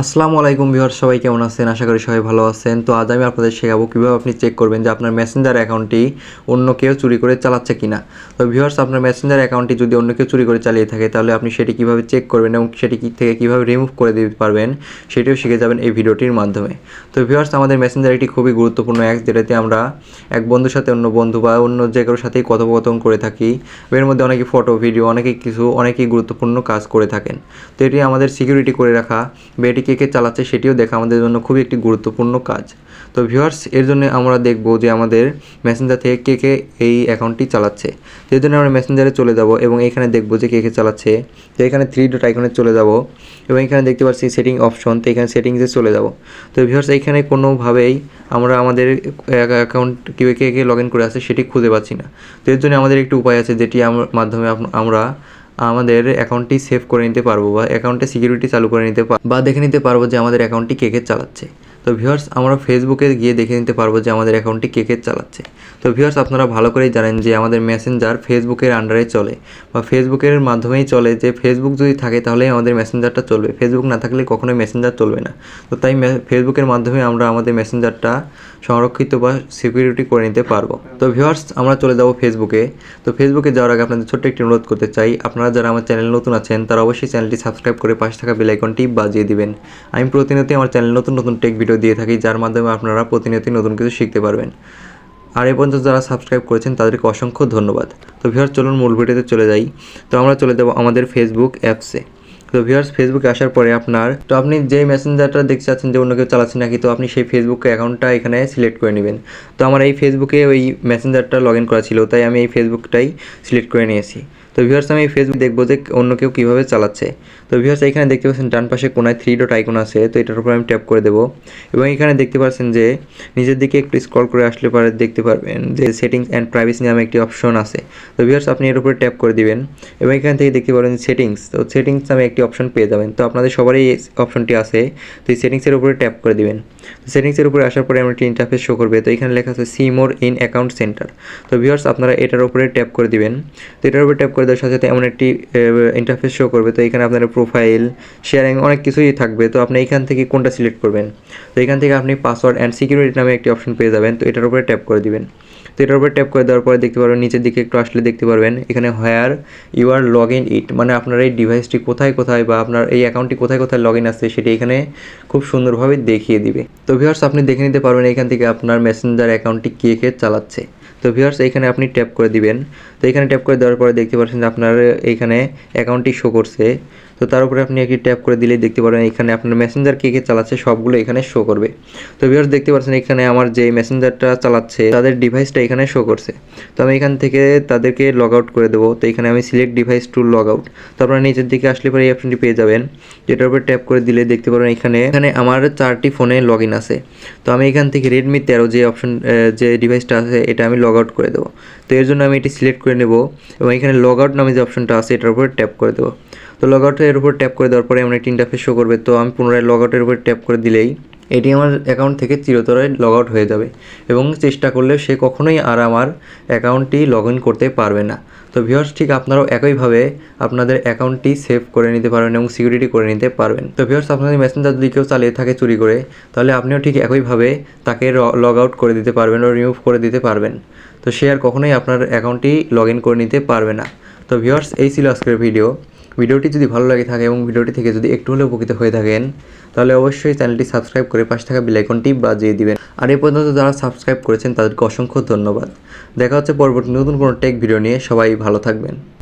আসসালামু আলাইকুম ভিউয়ার সবাই কেমন আছেন? আশা করি সবাই ভালো আছেন। তো আজ আমি আপনাদের শেখাবো কীভাবে আপনি চেক করবেন যে আপনার মেসেঞ্জার অ্যাকাউন্টটি অন্য কেউ চুরি করে চালাচ্ছে কিনা। তো ভিউয়ার্স, আপনার মেসেঞ্জার অ্যাকাউন্টটি যদি অন্য কেউ চুরি করে চালিয়ে থাকে, তাহলে আপনি সেটি কীভাবে চেক করবেন এবং সেটি থেকে কীভাবে রিমুভ করে দিতে পারবেন, সেটিও শিখে যাবেন এই ভিডিওটির মাধ্যমে। তো ভিউয়ার্স, আমাদের মেসেঞ্জার একটি খুবই গুরুত্বপূর্ণ অ্যাপ যেটাতে আমরা এক বন্ধুর সাথে অন্য বন্ধু বা অন্য যে কারোর সাথেই কথোপকথন করে থাকি। এর মধ্যে অনেকে ফটো ভিডিও অনেকে কিছু, অনেকেই গুরুত্বপূর্ণ কাজ করে থাকেন। তো এটি আমাদের সিকিউরিটি করে রাখা, বা এটি কে কে চালাচ্ছে সেটিও দেখা আমাদের জন্য খুবই একটি গুরুত্বপূর্ণ কাজ। তো ভিউয়ার্স এর জন্য আমরা দেখব যে আমাদের মেসেঞ্জার থেকে কে কে এই অ্যাকাউন্টটি চালাচ্ছে। এর জন্য আমরা মেসেঞ্জারে চলে যাব এবং এখানে দেখব যে কে কে চালাচ্ছে। তো এখানে থ্রি ডট আইকনে চলে যাব এবং এখানে দেখতে পাচ্ছি সেটিং অপশন তো এখানে সেটিংসে চলে যাব। তো ভিউয়ার্স এখানে কোনোভাবেই আমরা আমাদের অ্যাকাউন্ট কেউ কে কে লগ ইন করে আছে সেটি খুঁজে পাচ্ছি না। তো এর জন্য আমাদের একটি উপায় আছে যেটি আমার মাধ্যমে আমরা আমাদের অ্যাকাউন্টটি সেভ করে নিতে পারব বা অ্যাকাউন্টে সিকিউরিটি চালু করে নিতে পারব বা দেখে নিতে পারব যে আমাদের অ্যাকাউন্টটি কে কে চালাচ্ছে। তো ভিউয়ার্স আমরা ফেসবুকে গিয়ে দেখে নিতে পারব যে আমাদের অ্যাকাউন্টটি কে কে চালাচ্ছে। তো ভিউয়ার্স আপনারা ভালো করেই জানেন যে আমাদের মেসেঞ্জার ফেসবুকের আন্ডারে চলে বা ফেসবুকের মাধ্যমেই চলে যে ফেসবুক যদি থাকে তাহলেই আমাদের মেসেঞ্জারটা চলবে। ফেসবুক না থাকলে কখনোই মেসেঞ্জার চলবে না। তো তাই ফেসবুকের মাধ্যমে আমরা আমাদের মেসেঞ্জারটা সংরক্ষিত বা সিকিউরিটি করে নিতে পারব। তো ভিউয়ার্স আমরা চলে যাব ফেসবুকে তো ফেসবুকে যাওয়ার আগে আপনাদের ছোট্ট একটি অনুরোধ করতে চাই। আপনারা যারা আমার চ্যানেল নতুন আছেন, তারা অবশ্যই চ্যানেলটি সাবস্ক্রাইব করে পাশে থাকা বেল আইকনটি বাজিয়ে দিবেন। আমি প্রতিনিয়তই আমার চ্যানেল নতুন নতুন টেক ভিডিও দিয়ে থাকি, যার মাধ্যমে আপনারা প্রতিনিয়তই নতুন কিছু শিখতে পারবেন। আর এই পর্যন্ত যারা সাবস্ক্রাইব করেছেন, তাদেরকে অসংখ্য ধন্যবাদ। তো ভিউয়ার্স চলুন মূল ভিডিওতে চলে যাই। তো আমরা চলে যাব আমাদের ফেসবুক অ্যাপসে তো ভিউয়ার্স ফেসবুকে আসার পরে আপনার, তো আপনি যে মেসেঞ্জারটা দেখতে চাচ্ছেন যে অন্য কেউ চালাচ্ছে নাকি, তো আপনি সেই ফেসবুক অ্যাকাউন্টটা এখানে সিলেক্ট করে নেবেন। তো আমার এই ফেসবুকে ওই মেসেঞ্জারটা লগ ইন করা ছিল, তাই আমি এই ফেসবুকটাই সিলেক্ট করে নিয়েছি। তো ভিউয়ার্স আমি ফেসবুক দেখব যে অন্য কেউ কীভাবে চালাচ্ছে। তো ভিউয়ার্স এখানে দেখতে পাচ্ছেন ডান পাশে কোনায় থ্রি ডট আইকন আছে, তো এটার উপর আমি ট্যাপ করে দেবো। এবং এখানে দেখতে পাচ্ছেন যে নিজের দিকে একটু স্ক্রল করে আসলে পরে দেখতে পারবেন যে সেটিংস অ্যান্ড প্রাইভেসি নামে একটি অপশন আছে। তো ভিউয়ার্স আপনি এর উপরে ট্যাপ করে দিবেন এবং এখান থেকে দেখতে পারেন সেটিংস তো সেটিংস নামে একটি অপশন পেয়ে যাবেন। তো আপনাদের সবারই এই অপশনটি আছে, তো এই সেটিংসের উপরে ট্যাপ করে দিবেন। তো সেটিংসের উপরে আসার পরে আমার একটি ইন্টারফেস শো করবে, তো এখানে লেখা আছে see more in account centre তো ভিউয়ার্স আপনারা এটার উপরে ট্যাপ করে দিবেন। তো এটার উপরে ট্যাপ করে দেওয়ার সাথে এমন একটি ইন্টারফেস শো করবে। তো এখানে আপনার প্রোফাইল শেয়ারিং অনেক কিছুই থাকবে। তো আপনি এখান থেকে কোনটা সিলেক্ট করবেন? তো এখান থেকে আপনি পাসওয়ার্ড অ্যান্ড সিকিউরিটি নামে একটি অপশন পেয়ে যাবেন। তো এটার উপরে ট্যাপ করে দিবেন। তো এটার উপরে ট্যাপ করে দেওয়ার পরে দেখতে পারবেন, নিচের দিকে একটু আসলে দেখতে পারবেন, এখানে where you are log in it মানে আপনার এই ডিভাইসটি কোথায় কোথায় বা আপনার এই অ্যাকাউন্টটি কোথায় কোথায় লগ ইন আছে সেটি এখানে খুব সুন্দরভাবে দেখিয়ে দিবে। তো ভিউয়ার্স আপনি দেখে নিতে পারবেন এখান থেকে আপনার মেসেঞ্জার অ্যাকাউন্টটি কে কে চালাচ্ছে। তো ভিউয়ার্স এখানে আপনি ট্যাপ করে দিবেন। তো এখানে ট্যাপ করে দেওয়ার পরে দেখতে পাচ্ছেন যে আপনার এইখানে অ্যাকাউন্টটি শো করছে। তো তার উপরে আপনি একটি ট্যাপ করে দিলেই দেখতে পারেন এখানে আপনার মেসেঞ্জার কে কে চালাচ্ছে সবগুলো এখানে শো করবে। তো ভিউয়ার্স দেখতে পাচ্ছেন এখানে আমার যে মেসেঞ্জারটা চালাচ্ছে, তাদের ডিভাইসটা এখানে শো করছে। তো আমি এখান থেকে তাদেরকে লগ আউট করে দেবো। তো এখানে আমি select device to log out তো আপনারা নিচের দিকে আসলে পরে এই অপশনটি পেয়ে যাবেন। যেটার উপরে ট্যাপ করে দিলে দেখতে পারেন এখানে এখানে আমার চারটি ফোনে লগ ইন আছে। তো আমি এখান থেকে রেডমি তেরো যে অপশন যে ডিভাইসটা আছে, এটা আমি লগ আউট করে দেবো। তো এর জন্য আমি এটি সিলেক্ট করে নেব এবং এখানে লগ আউট নামে যে অপশনটা আছে, এটার উপরে ট্যাপ করে দেবো। তো লগ আউটের উপর ট্যাপ করে দেওয়ার পরে আমার একটি ইন্টারফেস শো করবে। তো আমি পুনরায় লগ আউটের উপর ট্যাপ করে দিলেই এটি আমার অ্যাকাউন্ট থেকে চিরতরে লগ আউট হয়ে যাবে এবং চেষ্টা করলে সে কখনোই আর আমার অ্যাকাউন্টটি লগ ইন করতে পারবে না। তো ভিউয়ার্স ঠিক আপনারাও একইভাবে আপনাদের অ্যাকাউন্টটি সেভ করে নিতে পারবেন এবং সিকিউরিটি করে নিতে পারবেন। তো ভিউয়ার্স আপনাদের মেসেঞ্জার যদি কেউ চালিয়ে থাকে চুরি করে, তাহলে আপনিও ঠিক একইভাবে তাকে লগ আউট করে দিতে পারবেন ও রিমুভ করে দিতে পারবেন। তো সে আর কখনোই আপনার অ্যাকাউন্টটি লগ ইন করে নিতে পারবে না। তো ভিউয়ার্স এই ছিল আজকের ভিডিও ভিডিওটি যদি ভালো লাগে থাকে এবং ভিডিওটি থেকে যদি একটু হলেও উপকৃত হয়ে থাকেন, তাহলে অবশ্যই চ্যানেলটি সাবস্ক্রাইব করে পাশে থাকা বেলাইকনটি বাজিয়ে দিবেন। আর এই পর্যন্ত যারা সাবস্ক্রাইব করেছেন, তাদেরকে অসংখ্য ধন্যবাদ। দেখা হচ্ছে পরবর্তী নতুন কোনো টেক ভিডিও নিয়ে। সবাই ভালো থাকবেন।